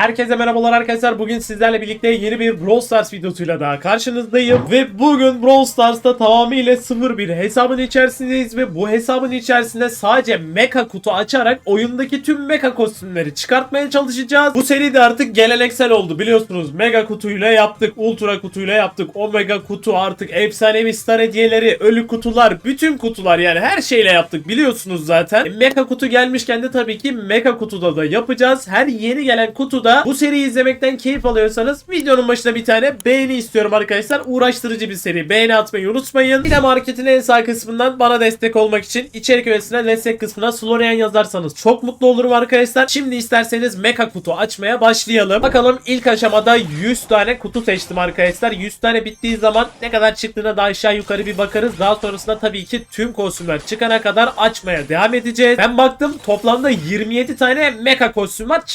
Herkese merhabalar arkadaşlar. Bugün sizlerle birlikte yeni bir Brawl Stars videosuyla daha karşınızdayım. Ve bugün Brawl Stars'ta tamamıyla sıfır bir hesabın içerisindeyiz. Ve bu hesabın içerisinde sadece mecha kutu açarak oyundaki tüm mecha kostümleri çıkartmaya çalışacağız. Bu seri de artık geleneksel oldu biliyorsunuz. Mega kutuyla yaptık, ultra kutuyla yaptık. Omega kutu artık efsanevi star hediyeleri, ölü kutular, bütün kutular yani her şeyle yaptık biliyorsunuz zaten. E, Mecha kutu gelmişken de tabii ki Mega kutuda da yapacağız. Her yeni gelen kutuda bu seriyi izlemekten keyif alıyorsanız videonun başına bir tane beğeni istiyorum arkadaşlar. Uğraştırıcı bir seri. Beğeni atmayı unutmayın. De marketin en sağ kısmından bana destek olmak için içerik öğesine destek kısmına Slorian yazarsanız çok mutlu olurum arkadaşlar. Şimdi isterseniz Mecha kutu açmaya başlayalım. Bakalım ilk aşamada 100 tane kutu seçtim arkadaşlar. 100 tane bittiği zaman ne kadar çıktığına da aşağı yukarı bir bakarız. Daha sonrasında tabii ki tüm kostümler çıkana kadar açmaya devam edeceğiz. Ben baktım toplamda 27 tane mecha kostüm var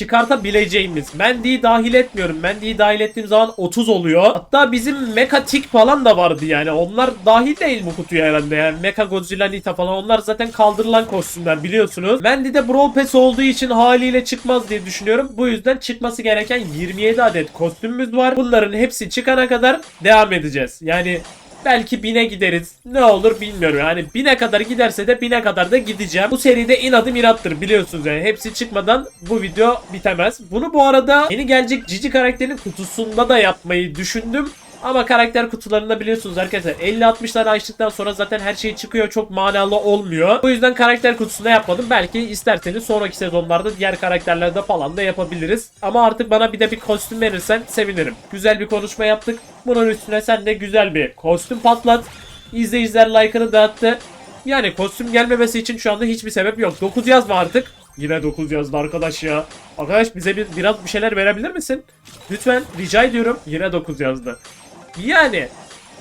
çıkartabileceğimiz. Mendy'yi dahil etmiyorum. Mendy'yi dahil ettiğim zaman 30 oluyor. Hatta bizim mecha tik falan da vardı yani. Onlar dahil değil bu kutuya herhalde yani. Mecha Godzilla Nita falan onlar zaten kaldırılan kostümler biliyorsunuz. Mendy'de Brawl Pass olduğu için haliyle çıkmaz diye düşünüyorum. Bu yüzden çıkması gereken 27 adet kostümümüz var. Bunların hepsi çıkana kadar devam edeceğiz. Yani Belki bine gideriz. Ne olur bilmiyorum. Yani bine kadar giderse de bine kadar da gideceğim. Bu seride inadım inattır biliyorsunuz yani. Hepsi çıkmadan bu video bitemez. Bunu bu arada yeni gelecek Cici karakterin kutusunda da yapmayı düşündüm. Ama karakter kutularında biliyorsunuz arkadaşlar 50-60 tane açtıktan sonra zaten her şey çıkıyor çok manalı olmuyor. O yüzden karakter kutusunda yapmadım. Belki isterseniz sonraki sezonlarda diğer karakterlerde falan da yapabiliriz. Ama artık bana bir de bir kostüm verirsen sevinirim. Güzel bir konuşma yaptık. Bunun üstüne sen de güzel bir kostüm patlat. İzleyiciler like'ını dağıttı. Yani kostüm gelmemesi için şu anda hiçbir sebep yok. 9 yazma artık. Yine 9 yazdı arkadaş ya. Arkadaş bize bir, biraz bir şeyler verebilir misin? Lütfen rica ediyorum. Yine 9 yazdı. Yani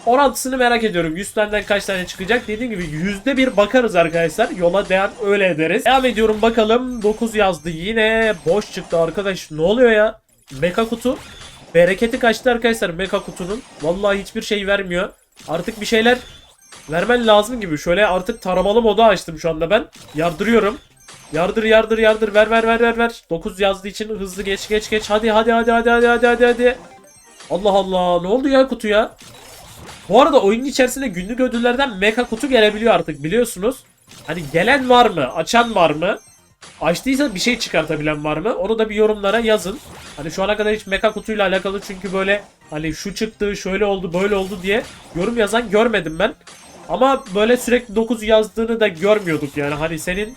orantısını merak ediyorum. 100 taneden kaç tane çıkacak? Dediğim gibi yüzde bir bakarız arkadaşlar. Yola devam öyle ederiz. Devam ediyorum bakalım. 9 yazdı yine. Boş çıktı arkadaş. Ne oluyor ya? Meka kutu. Bereketi kaçtı arkadaşlar meka kutunun. Vallahi hiçbir şey vermiyor. Artık bir şeyler vermen lazım gibi. Şöyle artık taramalı modu açtım şu anda ben. Yardırıyorum. Yardır yardır yardır ver ver ver ver ver. 9 yazdığı için hızlı geç geç geç. Hadi hadi hadi hadi hadi hadi hadi hadi. Allah Allah ne oldu ya kutuya? Bu arada oyunun içerisinde günlük ödüllerden meka kutu gelebiliyor artık biliyorsunuz. Hani gelen var mı? Açan var mı? Açtıysa bir şey çıkartabilen var mı? Onu da bir yorumlara yazın. Hani şu ana kadar hiç meka kutuyla alakalı çünkü böyle hani şu çıktı, şöyle oldu, böyle oldu diye yorum yazan görmedim ben. Ama böyle sürekli 9 yazdığını da görmüyorduk yani. Hani senin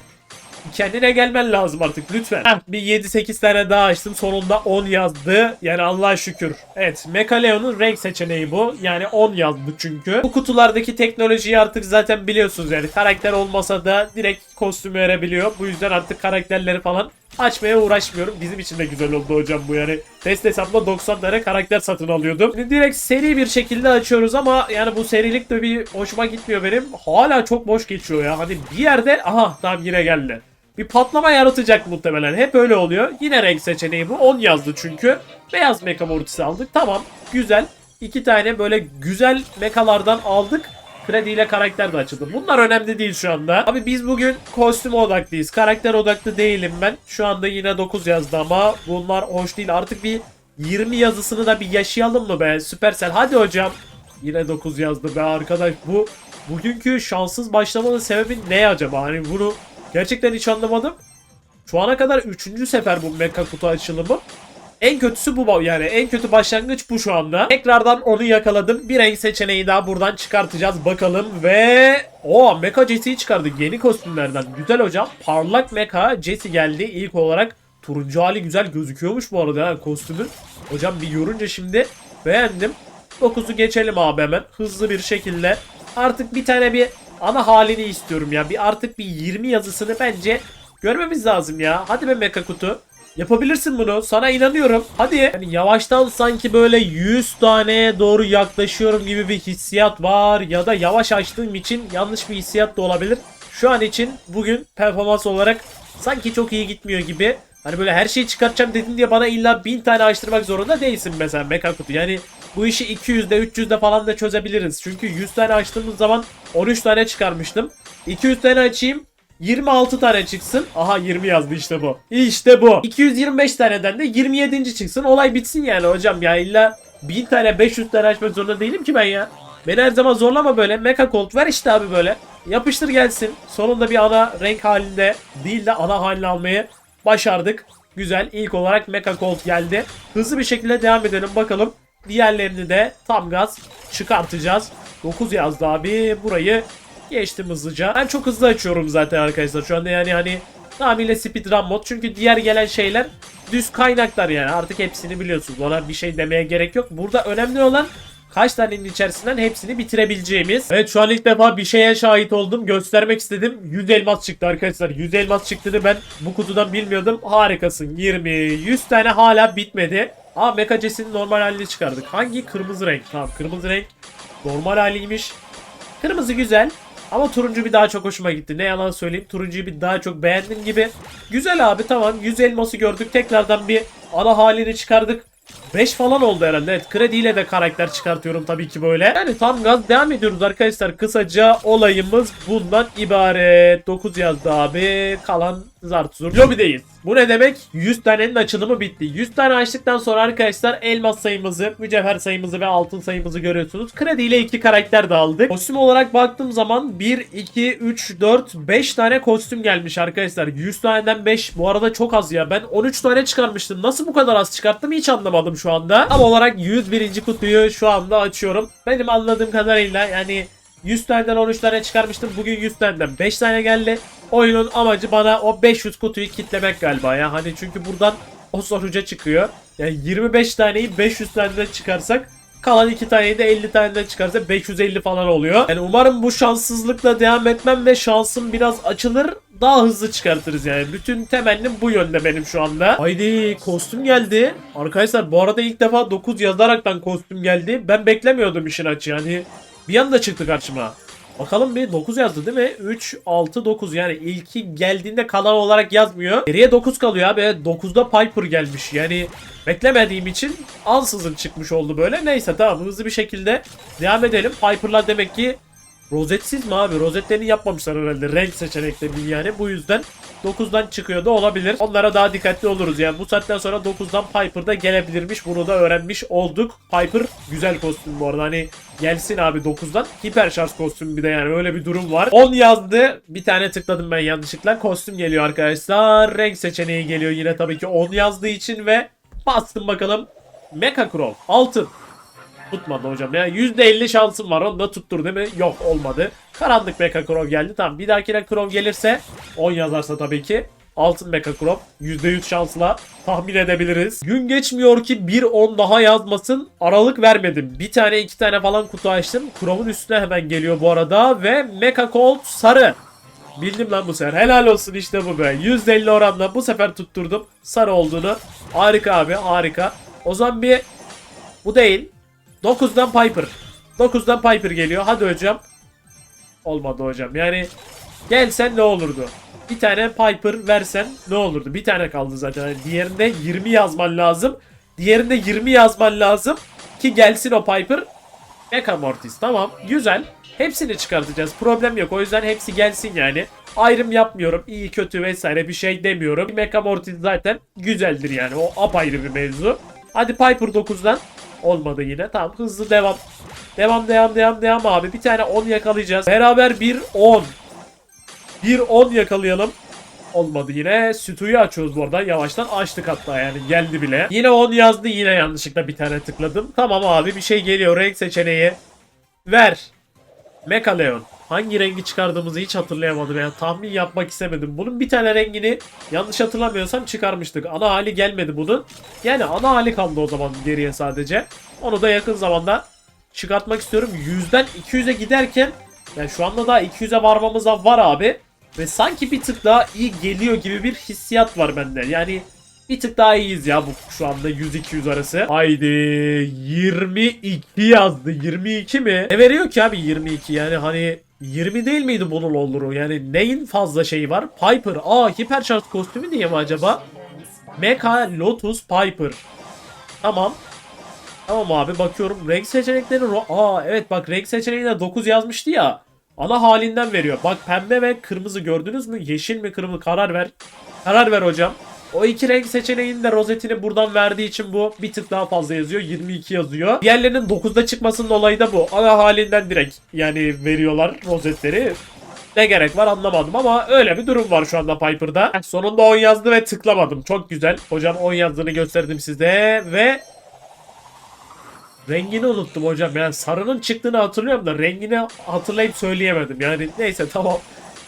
kendine gelmen lazım artık lütfen. Bir 7-8 tane daha açtım. Sonunda 10 yazdı. Yani Allah'a şükür. Evet Mekaleon'un renk seçeneği bu. Yani 10 yazdı çünkü. Bu kutulardaki teknolojiyi artık zaten biliyorsunuz yani. Karakter olmasa da direkt kostüm verebiliyor. Bu yüzden artık karakterleri falan açmaya uğraşmıyorum. Bizim için de güzel oldu hocam bu yani. Test hesapla 90 tane karakter satın alıyordum. Şimdi direkt seri bir şekilde açıyoruz ama yani bu serilik de bir hoşuma gitmiyor benim. Hala çok boş geçiyor ya. Hani bir yerde aha tamam yine geldi. Bir patlama yaratacak muhtemelen. Hep öyle oluyor. Yine renk seçeneği bu. 10 yazdı çünkü. Beyaz mecha mortisi aldık. Tamam. Güzel. İki tane böyle güzel mekalardan aldık. Krediyle karakter de açıldı. Bunlar önemli değil şu anda. Abi biz bugün kostüm odaklıyız. Karakter odaklı değilim ben. Şu anda yine 9 yazdı ama bunlar hoş değil. Artık bir 20 yazısını da bir yaşayalım mı be? Süpersel. Hadi hocam. Yine 9 yazdı be arkadaş. Bu bugünkü şanssız başlamanın sebebi ne acaba? Hani bunu gerçekten hiç anlamadım. Şu ana kadar 3. sefer bu mecha kutu açılımı. En kötüsü bu yani en kötü başlangıç bu şu anda. Tekrardan onu yakaladım. Bir renk seçeneği daha buradan çıkartacağız bakalım ve o Mecha Jesse'yi çıkardık yeni kostümlerden. Güzel hocam. Parlak Mecha Jesse geldi ilk olarak. Turuncu hali güzel gözüküyormuş bu arada ha, kostümün. Hocam bir yorunca şimdi beğendim. 9'u geçelim abi hemen hızlı bir şekilde. Artık bir tane bir ana halini istiyorum ya. Bir artık bir 20 yazısını bence görmemiz lazım ya. Hadi be Mecha kutu. Yapabilirsin bunu. Sana inanıyorum. Hadi. Yani yavaştan sanki böyle 100 taneye doğru yaklaşıyorum gibi bir hissiyat var. Ya da yavaş açtığım için yanlış bir hissiyat da olabilir. Şu an için bugün performans olarak sanki çok iyi gitmiyor gibi. Hani böyle her şeyi çıkartacağım dedin diye bana illa 1000 tane açtırmak zorunda değilsin mesela mecha kutu. Yani bu işi 200'de 300'de falan da çözebiliriz. Çünkü 100 tane açtığımız zaman 13 tane çıkarmıştım. 200 tane açayım 26 tane çıksın. Aha 20 yazdı işte bu. İşte bu. 225 taneden de 27. çıksın. Olay bitsin yani hocam ya. illa 1000 tane 500 tane açmak zorunda değilim ki ben ya. Beni her zaman zorlama böyle. Mecha Colt ver işte abi böyle. Yapıştır gelsin. Sonunda bir ana renk halinde değil de ana halini almayı başardık. Güzel. İlk olarak Mecha Colt geldi. Hızlı bir şekilde devam edelim bakalım. Diğerlerini de tam gaz çıkartacağız. 9 yazdı abi. Burayı geçtim hızlıca. Ben çok hızlı açıyorum zaten arkadaşlar. Şu anda yani hani tamamıyla speedrun mod. Çünkü diğer gelen şeyler düz kaynaklar yani. Artık hepsini biliyorsunuz. Ona bir şey demeye gerek yok. Burada önemli olan kaç tanenin içerisinden hepsini bitirebileceğimiz. Evet şu an ilk defa bir şeye şahit oldum. Göstermek istedim. 100 elmas çıktı arkadaşlar. 100 elmas çıktığını ben bu kutudan bilmiyordum. Harikasın. 20, 100 tane hala bitmedi. Aa Mekaces'in normal halini çıkardık. Hangi? Kırmızı renk. Tamam kırmızı renk normal haliymiş. Kırmızı güzel. Ama turuncu bir daha çok hoşuma gitti. Ne yalan söyleyeyim. Turuncuyu bir daha çok beğendim gibi. Güzel abi tamam. 100 elması gördük. Tekrardan bir ana halini çıkardık. 5 falan oldu herhalde. Evet krediyle de karakter çıkartıyorum tabii ki böyle. Yani tam gaz devam ediyoruz arkadaşlar. Kısaca olayımız bundan ibaret. 9 yazdı abi. Kalan zartzur. Lobideyiz. Bu ne demek? 100 tanenin açılımı bitti. 100 tane açtıktan sonra arkadaşlar elmas sayımızı, mücevher sayımızı ve altın sayımızı görüyorsunuz. Krediyle 2 karakter de aldık. Kostüm olarak baktığım zaman 1, 2, 3, 4, 5 tane kostüm gelmiş arkadaşlar. 100 taneden 5 bu arada çok az ya. Ben 13 tane çıkarmıştım. Nasıl bu kadar az çıkarttım hiç anlamadım şu anda. Tam olarak 101. kutuyu şu anda açıyorum. Benim anladığım kadarıyla yani 100 taneden 13 tane çıkarmıştım. Bugün 100 taneden 5 tane geldi. Oyunun amacı bana o 500 kutuyu kitlemek galiba ya. Hani çünkü buradan o sonuca çıkıyor. Yani 25 taneyi 500 taneden çıkarsak kalan 2 taneyi de 50 taneden çıkarsa 550 falan oluyor. Yani umarım bu şanssızlıkla devam etmem ve şansım biraz açılır. Daha hızlı çıkartırız yani. Bütün temennim bu yönde benim şu anda. Haydi kostüm geldi. Arkadaşlar bu arada ilk defa 9 yazaraktan kostüm geldi. Ben beklemiyordum işin açı yani. Bir anda çıktı karşıma. Bakalım bir 9 yazdı değil mi? 3, 6, 9 yani ilki geldiğinde kalan olarak yazmıyor. Geriye 9 kalıyor abi. 9'da Piper gelmiş. Yani beklemediğim için ansızın çıkmış oldu böyle. Neyse tamam hızlı bir şekilde devam edelim. Piper'lar demek ki rozetsiz mi abi? Rozetlerini yapmamışlar herhalde. Renk seçeneklerini yani. Bu yüzden 9'dan çıkıyor da olabilir. Onlara daha dikkatli oluruz yani. Bu saatten sonra 9'dan Piper da gelebilirmiş. Bunu da öğrenmiş olduk. Piper güzel kostüm bu arada. Hani gelsin abi 9'dan. Hiper şarj kostüm bir de yani öyle bir durum var. 10 yazdı. Bir tane tıkladım ben yanlışlıkla. Kostüm geliyor arkadaşlar. Renk seçeneği geliyor yine tabii ki 10 yazdığı için ve bastım bakalım. Mecha Crow. Altın. Tutmadı hocam ya. %50 şansım var. Onu da tuttur değil mi? Yok olmadı. Karanlık Mecha Crow geldi. Tamam bir dahakine Crow gelirse 10 yazarsa tabii ki Altın Mecha Crow %100 şansla tahmin edebiliriz. Gün geçmiyor ki bir 10 daha yazmasın. Aralık vermedim. Bir tane iki tane falan kutu açtım. Crow'un üstüne hemen geliyor bu arada. Ve Mecha Colt sarı. Bildim lan bu sefer. Helal olsun işte bu be. %50 oranla bu sefer tutturdum. Sarı olduğunu. Harika abi harika. O zaman bir bu değil. 9'dan Piper. 9'dan Piper geliyor. Hadi hocam. Olmadı hocam. Yani gelsen ne olurdu? Bir tane Piper versen ne olurdu? Bir tane kaldı zaten. Yani diğerinde 20 yazman lazım. Diğerinde 20 yazman lazım ki gelsin o Piper. Mecha Mortis tamam güzel. Hepsini çıkartacağız. Problem yok. O yüzden hepsi gelsin yani. Ayrım yapmıyorum. İyi kötü vesaire bir şey demiyorum. Mecha Mortis zaten güzeldir yani. O apayrı bir mevzu. Hadi Piper 9'dan. Olmadı yine. Tamam hızlı devam. Devam devam devam devam abi. Bir tane 10 yakalayacağız. Beraber bir 10. Bir 10 yakalayalım. Olmadı yine. Sütüyü açıyoruz bu arada. Yavaştan açtık hatta yani. Geldi bile. Yine 10 yazdı. Yine yanlışlıkla bir tane tıkladım. Tamam abi bir şey geliyor. Renk seçeneği. Ver. Mekaleon. Hangi rengi çıkardığımızı hiç hatırlayamadım. Yani tahmin yapmak istemedim. Bunun bir tane rengini yanlış hatırlamıyorsam çıkarmıştık. Ana hali gelmedi bunun. Yani ana hali kaldı o zaman geriye sadece. Onu da yakın zamanda çıkartmak istiyorum. 100'den 200'e giderken yani şu anda daha 200'e varmamız da var abi. Ve sanki bir tık daha iyi geliyor gibi bir hissiyat var bende. Yani bir tık daha iyiyiz ya bu şu anda 100-200 arası. Haydi 22 yazdı. 22 mi? Ne veriyor ki abi 22 yani hani 20 değil miydi bunun oluru? Yani neyin fazla şeyi var? Piper. Aa hiper şarj kostümü diye mi acaba? Mecha Lotus Piper. Tamam. Tamam abi bakıyorum renk seçenekleri Aa evet bak renk seçeneğine 9 yazmıştı ya. ana halinden veriyor. Bak pembe ve kırmızı gördünüz mü? Yeşil mi kırmızı karar ver. Karar ver hocam. O iki renk seçeneğinin de rozetini buradan verdiği için bu bir tık daha fazla yazıyor. 22 yazıyor. Diğerlerinin 9'da çıkmasının olayı da bu. Ana halinden direkt yani veriyorlar rozetleri. Ne gerek var anlamadım ama öyle bir durum var şu anda Piper'da. Sonunda 10 yazdı ve tıklamadım. Çok güzel. Hocam 10 yazdığını gösterdim size ve Rengini unuttum hocam. Yani sarının çıktığını hatırlıyorum da rengini hatırlayıp söyleyemedim. Yani neyse tamam.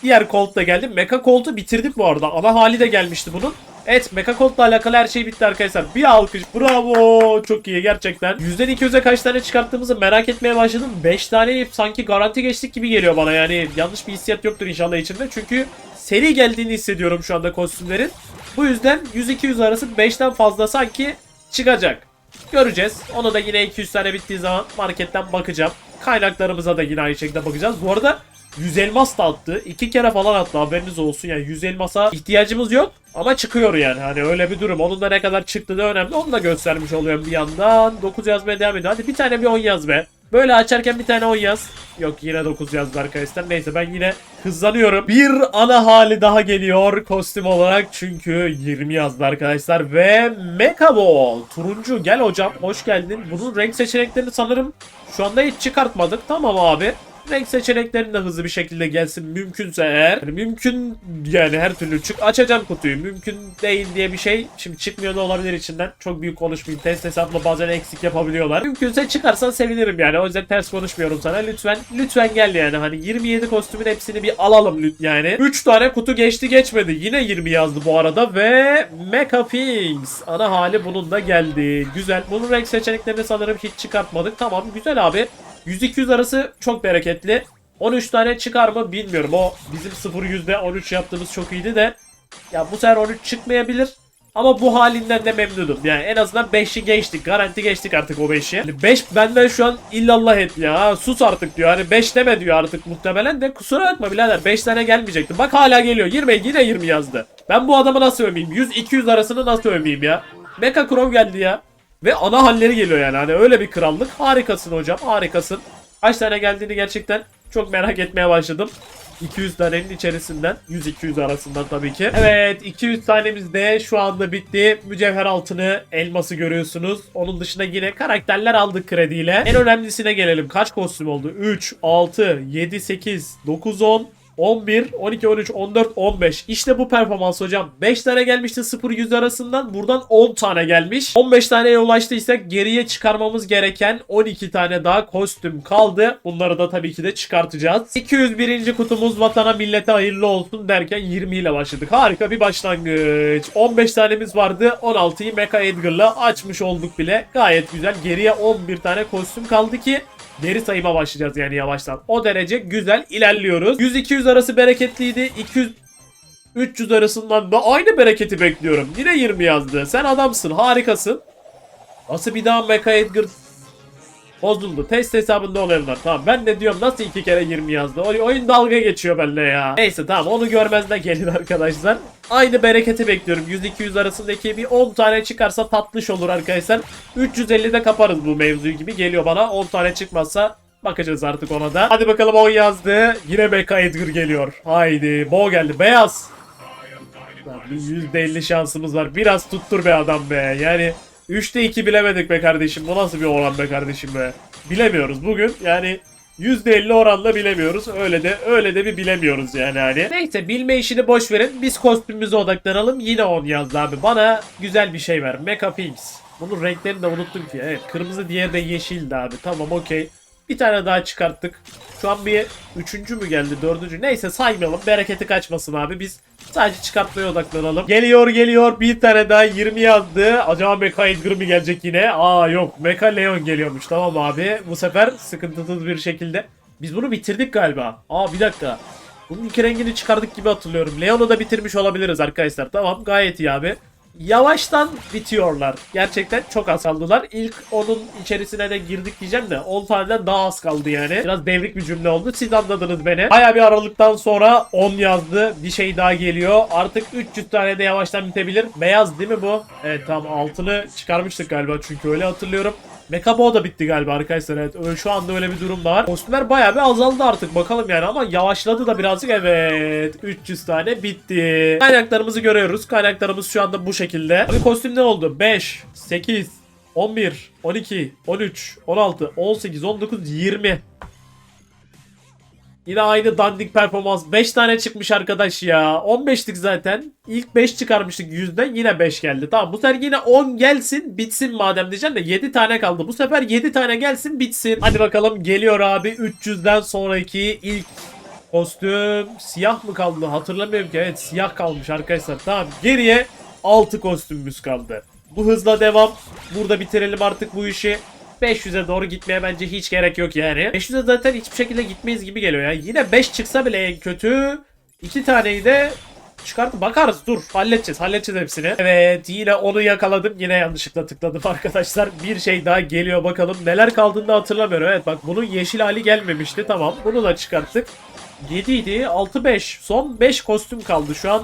Diğer Colt da geldi. Mecha Colt'u bitirdik bu arada. Ana hali de gelmişti bunun. Evet Mecha Colt'la alakalı her şey bitti arkadaşlar. Bir alkış. Bravo. Çok iyi gerçekten. Yüzden 200'e kaç tane çıkarttığımızı merak etmeye başladım. 5 tane sanki garanti geçtik gibi geliyor bana. Yani yanlış bir hissiyat yoktur inşallah içinde. Çünkü seri geldiğini hissediyorum şu anda kostümlerin. Bu yüzden 100-200 arası 5'ten fazla sanki çıkacak. Göreceğiz. Onu da yine 200 tane bittiği zaman marketten bakacağım. Kaynaklarımıza da yine aynı şekilde bakacağız. Bu arada 100 elmas da attı. İki kere falan attı haberiniz olsun. Yani 100 elmasa ihtiyacımız yok. Ama çıkıyor yani. Hani öyle bir durum. Onun da ne kadar çıktığı da önemli. Onu da göstermiş oluyorum bir yandan. 9 yazmaya devam ediyor. Hadi bir tane bir 10 yaz be. Böyle açarken bir tane 10 yaz. Yok yine 9 yazdı arkadaşlar. Neyse ben yine hızlanıyorum. Bir ana hali daha geliyor kostüm olarak. Çünkü 20 yazdı arkadaşlar. Ve Mecha Ball. Turuncu gel hocam. Hoş geldin. Bunun renk seçeneklerini sanırım şu anda hiç çıkartmadık. Tamam abi. Renk seçeneklerini de hızlı bir şekilde gelsin mümkünse eğer. Yani mümkün yani her türlü çık açacağım kutuyu. Mümkün değil diye bir şey şimdi çıkmıyor da olabilir içinden. Çok büyük konuşmayayım. Test hesapla bazen eksik yapabiliyorlar. Mümkünse çıkarsan sevinirim yani. O yüzden ters konuşmuyorum sana. Lütfen lütfen gel yani. Hani 27 kostümün hepsini bir alalım lüt yani. 3 tane kutu geçti geçmedi. Yine 20 yazdı bu arada ve Mecha Pinks. Ana hali bunun da geldi. Güzel. Bunun renk seçeneklerini sanırım hiç çıkartmadık. Tamam güzel abi. 100-200 arası çok bereketli. 13 tane çıkar mı bilmiyorum. O bizim 0 yüzde 13 yaptığımız çok iyiydi de. Ya bu sefer 13 çıkmayabilir. Ama bu halinden de memnunum. Yani en azından 5'i geçtik. Garanti geçtik artık o 5'i. Yani 5 benden şu an illallah et ya. Sus artık diyor. Hani 5 deme diyor artık muhtemelen de. Kusura bakma birader. 5 tane gelmeyecekti. Bak hala geliyor. 20 yine 20 yazdı. Ben bu adamı nasıl övmeyeyim? 100-200 arasını nasıl övmeyeyim ya? Mecha Chrome geldi ya. Ve ana halleri geliyor yani. Hani öyle bir krallık. Harikasın hocam. Harikasın. Kaç tane geldiğini gerçekten çok merak etmeye başladım. 200 tanenin içerisinden 100-200 arasından tabii ki. Evet 200 tanemiz de şu anda bitti. Mücevher altını elması görüyorsunuz. Onun dışında yine karakterler aldık krediyle. En önemlisine gelelim. Kaç kostüm oldu? 3, 6, 7, 8, 9, 10, 11, 12, 13, 14, 15. İşte bu performans hocam. 5 tane gelmişti 0-100 arasından. Buradan 10 tane gelmiş. 15 taneye ulaştıysak geriye çıkarmamız gereken 12 tane daha kostüm kaldı. Bunları da tabii ki de çıkartacağız. 201. kutumuz vatana millete hayırlı olsun derken 20 ile başladık. Harika bir başlangıç. 15 tanemiz vardı. 16'yı Mecha Edgar'la açmış olduk bile. Gayet güzel. Geriye 11 tane kostüm kaldı ki geri sayıma başlayacağız yani yavaştan. O derece güzel ilerliyoruz. 100-200 arası bereketliydi. 200 300 arasından da aynı bereketi bekliyorum. Yine 20 yazdı. Sen adamsın, harikasın. Nasıl bir daha Mecha Edgar bozuldu. Test hesabında olanlar. Tamam ben de diyorum nasıl iki kere 20 yazdı. Oy- oyun dalga geçiyor benimle ya. Neyse tamam onu görmezden gelin arkadaşlar. Aynı bereketi bekliyorum. 100-200 arasındaki bir 10 tane çıkarsa tatlış olur arkadaşlar. 350'de kaparız bu mevzuyu gibi geliyor bana. 10 tane çıkmazsa Bakacağız artık ona da. Hadi bakalım 10 yazdı. Yine Mecha Edgar geliyor. Haydi. Bo geldi. Beyaz. Lan bir %50 şansımız var. Biraz tuttur be adam be. Yani 3'te 2 bilemedik be kardeşim. Bu nasıl bir oran be kardeşim be. Bilemiyoruz bugün. Yani %50 oranla bilemiyoruz. Öyle de öyle de bir bilemiyoruz yani hani. Neyse bilme işini boş verin. Biz kostümümüze odaklanalım. Yine 10 yazdı abi. Bana güzel bir şey ver. Mecha Pinks. Bunun renklerini de unuttum ki. Evet kırmızı diğeri de yeşildi abi. Tamam okey. Bir tane daha çıkarttık. Şu an bir üçüncü mü geldi dördüncü. Neyse saymayalım. Bereketi kaçmasın abi. Biz sadece çıkartmaya odaklanalım. Geliyor geliyor. Bir tane daha 20 yazdı. Acaba Mecha Edgar mı gelecek yine? Aa yok. Mecha Leon geliyormuş. Tamam abi. Bu sefer sıkıntısız bir şekilde. Biz bunu bitirdik galiba. Aa bir dakika. Bunun iki rengini çıkardık gibi hatırlıyorum. Leon'u da bitirmiş olabiliriz arkadaşlar. Tamam gayet iyi abi. Yavaştan bitiyorlar. Gerçekten çok az kaldılar. İlk onun içerisine de girdik diyeceğim de 10 taneden daha az kaldı yani. Biraz devrik bir cümle oldu. Siz anladınız beni. Baya bir aralıktan sonra 10 yazdı. Bir şey daha geliyor. Artık 300 tane de yavaştan bitebilir. Beyaz değil mi bu? Evet tamam altını çıkarmıştık galiba çünkü öyle hatırlıyorum. Mekabo da bitti galiba arkadaşlar. Evet şu anda öyle bir durum var. Kostümler bayağı bir azaldı artık bakalım yani ama yavaşladı da birazcık evet. 300 tane bitti. Kaynaklarımızı görüyoruz. Kaynaklarımız şu anda bu şekilde. Abi kostüm ne oldu? 5, 8, 11, 12, 13, 16, 18, 19, 20. Yine aynı dandik performans. 5 tane çıkmış arkadaş ya. 15'lik zaten. İlk 5 çıkarmıştık yüzden yine 5 geldi. Tamam bu sefer yine 10 gelsin bitsin madem diyeceğim de 7 tane kaldı. Bu sefer 7 tane gelsin bitsin. Hadi bakalım geliyor abi 300'den sonraki ilk kostüm. Siyah mı kaldı hatırlamıyorum ki. Evet siyah kalmış arkadaşlar. Tamam geriye 6 kostümümüz kaldı. Bu hızla devam. Burada bitirelim artık bu işi. 500'e doğru gitmeye bence hiç gerek yok yani. 500'e zaten hiçbir şekilde gitmeyiz gibi geliyor ya. Yine 5 çıksa bile en kötü. 2 taneyi de çıkartıp bakarız. Dur halledeceğiz. Halledeceğiz hepsini. Evet yine onu yakaladım. Yine yanlışlıkla tıkladım arkadaşlar. Bir şey daha geliyor bakalım. Neler kaldığını hatırlamıyorum. Evet bak bunun yeşil hali gelmemişti. Tamam bunu da çıkarttık. 7 idi. 6-5. Son 5 kostüm kaldı şu an.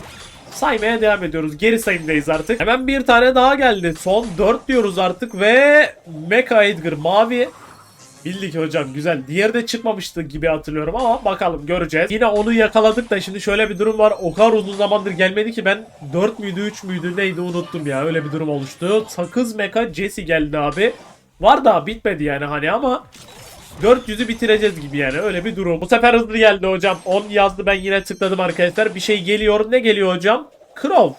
Saymaya devam ediyoruz. Geri sayımdayız artık. Hemen bir tane daha geldi. Son 4 diyoruz artık ve Mecha Edgar mavi. Bildik hocam güzel. Diğeri de çıkmamıştı gibi hatırlıyorum ama bakalım göreceğiz. Yine onu yakaladık da şimdi şöyle bir durum var. O kadar uzun zamandır gelmedi ki ben 4 müydü 3 müydü neydi unuttum ya. Öyle bir durum oluştu. Sakız Mecha Jesse geldi abi. Var da bitmedi yani hani ama 400'ü bitireceğiz gibi yani öyle bir durum. Bu sefer hızlı geldi hocam. 10 yazdı ben yine tıkladım arkadaşlar. Bir şey geliyor. Ne geliyor hocam? Crow.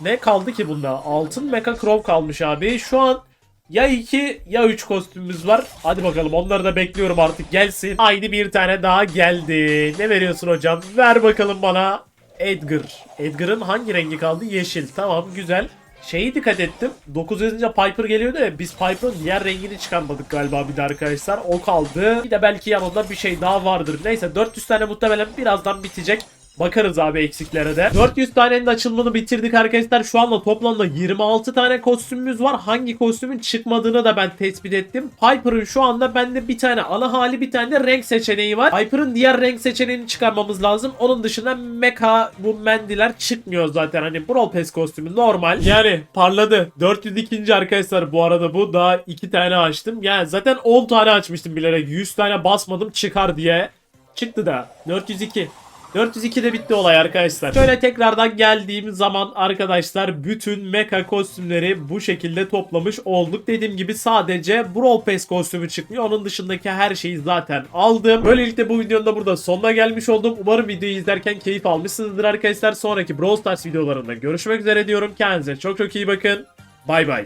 Ne kaldı ki bunda? Altın Mecha Crow kalmış abi. Şu an ya 2 ya 3 kostümümüz var. Hadi bakalım onları da bekliyorum artık gelsin. Haydi bir tane daha geldi. Ne veriyorsun hocam? Ver bakalım bana. Edgar. Edgar'ın hangi rengi kaldı? Yeşil. Tamam güzel. Şeyi dikkat ettim. 9 yazınca Piper geliyordu ya. Biz Piper'ın diğer rengini çıkarmadık galiba bir de arkadaşlar. O kaldı. Bir de belki yanında bir şey daha vardır. Neyse 400 tane muhtemelen birazdan bitecek. Bakarız abi eksiklere de. 400 tanenin açılımını bitirdik arkadaşlar. Şu anda toplamda 26 tane kostümümüz var. Hangi kostümün çıkmadığını da ben tespit ettim. Piper'ın şu anda bende bir tane ana hali bir tane de renk seçeneği var. Piper'ın diğer renk seçeneğini çıkarmamız lazım. Onun dışında mecha bu mendiler çıkmıyor zaten. Hani Brawl Pass kostümü normal. Yani parladı. 402. arkadaşlar bu arada bu. Daha 2 tane açtım. Yani zaten 10 tane açmıştım bilerek. 100 tane basmadım çıkar diye. Çıktı da. 402. 402'de bitti olay arkadaşlar. Şöyle tekrardan geldiğim zaman arkadaşlar bütün mecha kostümleri bu şekilde toplamış olduk. Dediğim gibi sadece Brawl Pass kostümü çıkmıyor. Onun dışındaki her şeyi zaten aldım. Böylelikle bu videonun da burada sonuna gelmiş oldum. Umarım videoyu izlerken keyif almışsınızdır arkadaşlar. Sonraki Brawl Stars videolarında görüşmek üzere diyorum. Kendinize çok çok iyi bakın. Bay bay.